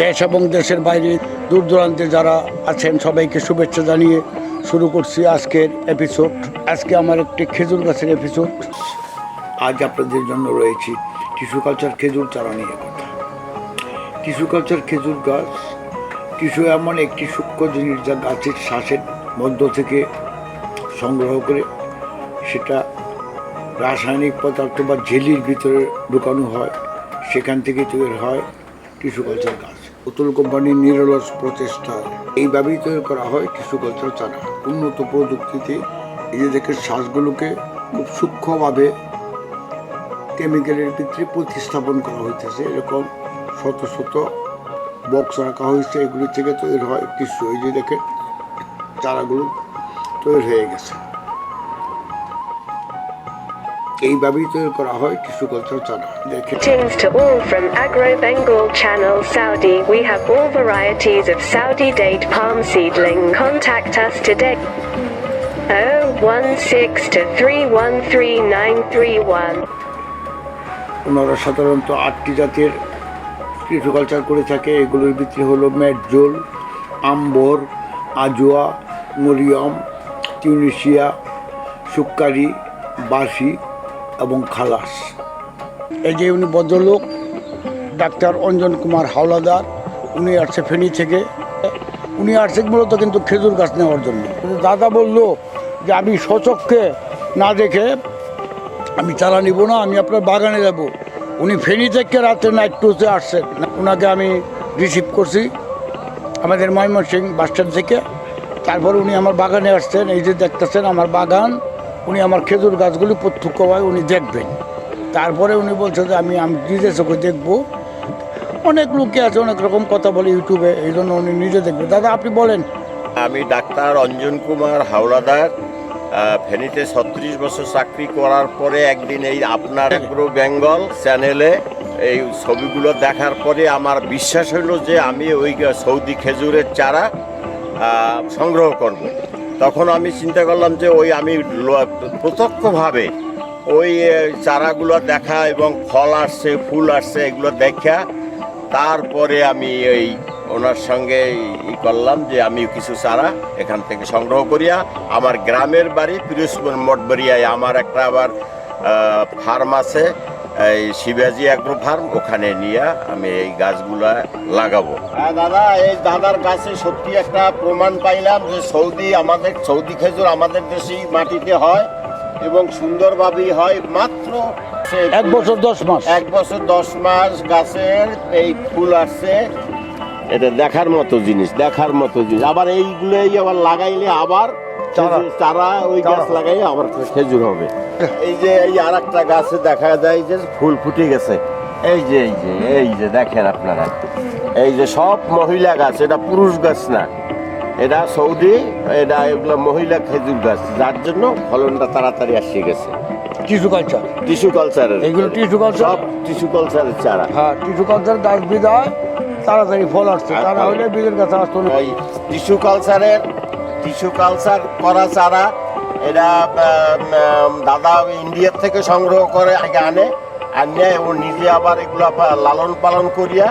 দেশ এবং দেশের বাইরে দূর দূরান্তে যারা আছেন, সবাইকে শুভেচ্ছা জানিয়ে শুরু করছি আজকের এপিসোড আজকে আমার একটি খেজুর গাছের এপিসোড আজ আপনাদের জন্য রয়েছে টিস্যু কালচার খেজুর চারা নিয়ে কথা। টিস্যু কালচার খেজুর গাছ টিস্যু এমন একটি সূক্ষ্ম জিনিস যা গাছের শ্বাসের মধ্য থেকে সংগ্রহ করে সেটা রাসায়নিক পদার্থ বা ঝিলির ভিতরে ঢুকানো হয়, সেখান থেকে তৈরি হয় টিস্যু কালচার গাছ। পুতুল কোম্পানির নিরলস প্রচেষ্টায় এইভাবেই তৈরি করা হয় টিস্যু কালচার চারা উন্নত প্রযুক্তিতে নিজেদের শ্বাসগুলোকে খুব সূক্ষ্মভাবে কেমিক্যালের ভিতরে প্রতিস্থাপন করা হইতেছে। এরকম শত শত বক্স রাখা হয়েছে এগুলি থেকে তৈরি হয় টিস্যু। এই যে দেখেন, চারাগুলো তৈরি হয়ে গেছে। এইভাবেই তৈরি করা হয় টিস্যু কালচার চারা দেখেন to all from Agro Bengal Channel Saudi. We have all varieties of Saudi date palm seedling. Contact us today. 016 ওনারা সাধারণত আটটি জাতের টিস্যু কালচার করে থাকে এগুলোর ভিতরে হলো Medjool Ambar Ajwa Mariam Tunisia Sukkari বাসি এবং খালাস। এই যে উনি ভদ্রলোক, ডাক্তার অঞ্জন কুমার হাওলাদার, উনি আসছে ফেনী থেকে। উনি আসছে মূলত কিন্তু খেজুর গাছ নেওয়ার জন্য। দাদা বলল যে আমি সচক্ষে না দেখে আমি চারা নিব না, আমি আপনার বাগানে যাব। উনি ফেনী থেকে রাত্রে নাইট আসছেন। ওনাকে আমি রিসিভ করছি আমাদের ময়মনসিং বাস স্ট্যান্ড থেকে। তারপর উনি আমার বাগানে আসছেন, এই যে দেখতেছেন আমার বাগান। উনি আমার খেজুর গাছগুলি প্রত্যক্ষভাবে উনি দেখবেন। তারপরে উনি বলছে যে আমি আমি নিজে চোখে দেখব। অনেক লোকে আছে, অনেক রকম কথা বলে ইউটিউবে, এই জন্য উনি নিজে দেখবেন দাদা, আপনি বলেন। আমি ডাক্তার অঞ্জন কুমার হাওড়াদার ফেনীতে ছত্রিশ বছর চাকরি করার পরে একদিন এই আপনার এগ্রো বেঙ্গল চ্যানেলে এই ছবিগুলো দেখার পরে আমার বিশ্বাস হলো যে আমি ওই সৌদি খেজুরের চারা সংগ্রহ করব। তখন আমি চিন্তা করলাম যে ওই আমি প্রত্যক্ষভাবে ওই চারাগুলো দেখা এবং ফল আসছে, ফুল আসছে, এগুলো দেখা। তারপরে আমি এই ওনার সঙ্গে ই করলাম যে আমি কিছু চারা এখান থেকে সংগ্রহ করিয়া আমার গ্রামের বাড়ি পিরোজপুর মঠবরিয়ায় আমার একটা আবার ফার্ম আছে। এই শিবাজি অ্যাগ্রো ফার্ম ওখানে নিয়ে আমি এই গাছগুলা লাগাবো। হ্যাঁ দাদা এই দাদার গাছে সত্যি একটা প্রমাণ পাইলাম যে সৌদি আমাদের সৌদি খেজুর আমাদের দেশেই মাটিতে হয় এবং সুন্দরভাবেই হয়। মাত্র সে- এক বছর দশ মাস। এক বছর দশ মাস গাছের এই ফুল আসছে। এটা দেখার মতো জিনিস দেখার মতো জিনিস। আবার এইগুলোই আবার লাগাইলে আবার চারা। ওই গাছ। লাগাই আবার খেজুর হবে। এই যে এই আর একটা গাছে দেখা যায় যে ফুল ফুটে গেছে। এই যে এই যে এই যে দেখেন আপনারা। এই যে সব মহিলা গাছ এটা পুরুষ গাছ না। এটা সৌদি এটা এগুলো মহিলা খেজুর গাছ। যার জন্য ফলনটা তাড়াতাড়ি আসে গেছে। Tissue culture. টিস্যু কালচারের এইগুলো টিস্যু কালচার? সব টিস্যু কালচারের চারা। হ্যাঁ টিস্যু কালচার গাছ বিদায়। তাড়াতাড়ি ফল আসছে তারা। হইলে বীজের গাছ আসতো না ওই টিস্যু কালচারের টিস্যু কালচার করা চারা এটা দাদা ইন্ডিয়ার থেকে সংগ্রহ করে আগে আনে আনিয়ে ও নিজে আবার এগুলো লালন পালন করিয়া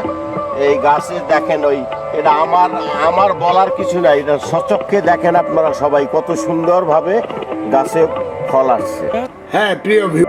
এই গাছে দেখেন ওই এটা আমার আমার বলার কিছু নাই এটা সচক্ষে দেখেন আপনারা সবাই কত সুন্দরভাবে গাছে ফল আসছে হ্যাঁ প্রিয় ভিউ